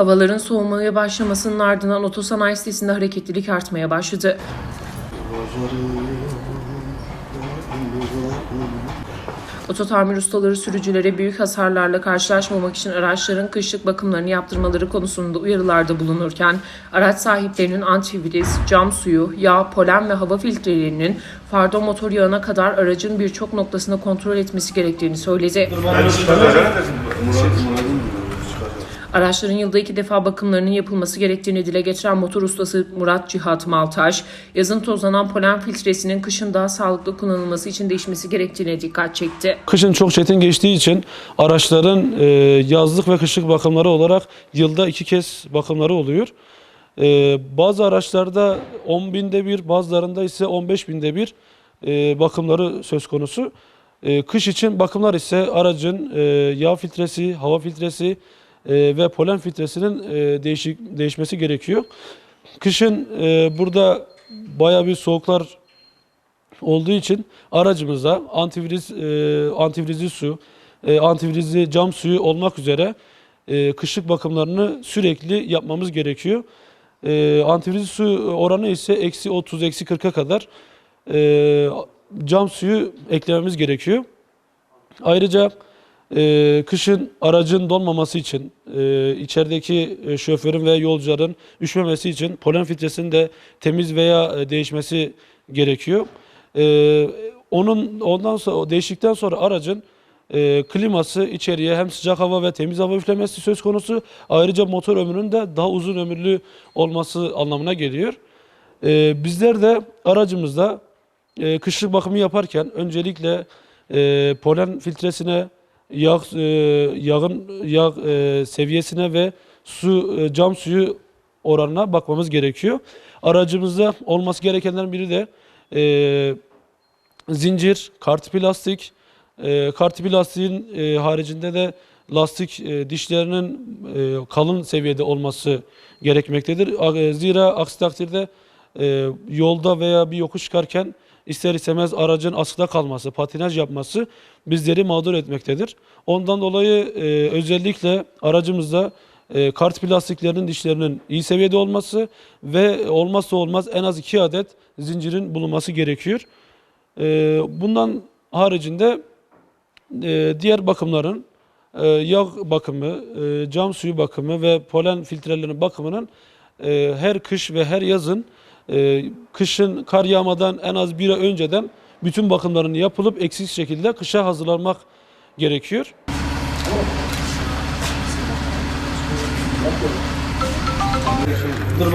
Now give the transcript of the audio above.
Havaların soğumaya başlamasının ardından otosanayi sitesinde hareketlilik artmaya başladı. Ototamir ustaları sürücülere büyük hasarlarla karşılaşmamak için araçların kışlık bakımlarını yaptırmaları konusunda uyarılarda bulunurken araç sahiplerinin antiviriz, cam suyu, yağ, polen ve hava filtrelerinin fardo motor yağına kadar aracın birçok noktasında kontrol etmesi gerektiğini söyledi. Araçların yılda iki defa bakımlarının yapılması gerektiğini dile getiren motor ustası Murat Cihat Maltaş, yazın tozlanan polen filtresinin kışın daha sağlıklı kullanılması için değişmesi gerektiğine dikkat çekti. Kışın çok çetin geçtiği için araçların e, yazlık ve kışlık bakımları olarak yılda iki kez bakımları oluyor. E, bazı araçlarda 10 binde bir, bazılarında ise 15 binde bir e, bakımları söz konusu. Kış için bakımlar ise aracın yağ filtresi, hava filtresi e, ve polen filtresinin e, değişik değişmesi gerekiyor. Kışın e, burada baya bir soğuklar olduğu için aracımıza antiviriz, e, antivrizli su, e, antivrizli cam suyu olmak üzere e, kışlık bakımlarını sürekli yapmamız gerekiyor. E, antivrizli su oranı ise eksi 30, eksi 40'a kadar cam suyu eklememiz gerekiyor. Ayrıca e, kışın aracın donmaması için, e, içerideki e, şoförün ve yolcuların üşümemesi için polen filtresinin de temiz veya e, değişmesi gerekiyor. E, onun ondan sonra değiştikten sonra aracın e, kliması içeriye hem sıcak hava ve temiz hava üflemesi söz konusu. Ayrıca motor ömrünün de daha uzun ömürlü olması anlamına geliyor. E, bizler de aracımızda e, kışlık bakımı yaparken öncelikle e, polen filtresine, yağ, e, yağın yağ e, seviyesine ve su e, cam suyu oranına bakmamız gerekiyor. Aracımızda olması gerekenlerin biri de e, zincir, kartipi lastik, e, kartipi lastiğin e, haricinde de lastik e, dişlerinin e, kalın seviyede olması gerekmektedir. E, Zira aksi takdirde e, yolda veya bir yokuş çıkarken ister istemez aracın askıda kalması, patinaj yapması bizleri mağdur etmektedir. Ondan dolayı e, özellikle aracımızda e, kart plastiklerinin dişlerinin iyi seviyede olması ve olmazsa olmaz en az iki adet zincirin bulunması gerekiyor. E, bundan haricinde e, diğer bakımların e, yağ bakımı, e, cam suyu bakımı ve polen filtrelerinin bakımının e, her kış ve her yazın e, kışın kar yağmadan en az bir ay önceden bütün bakımlarının yapılıp eksiksiz şekilde kışa hazırlanmak gerekiyor. Ben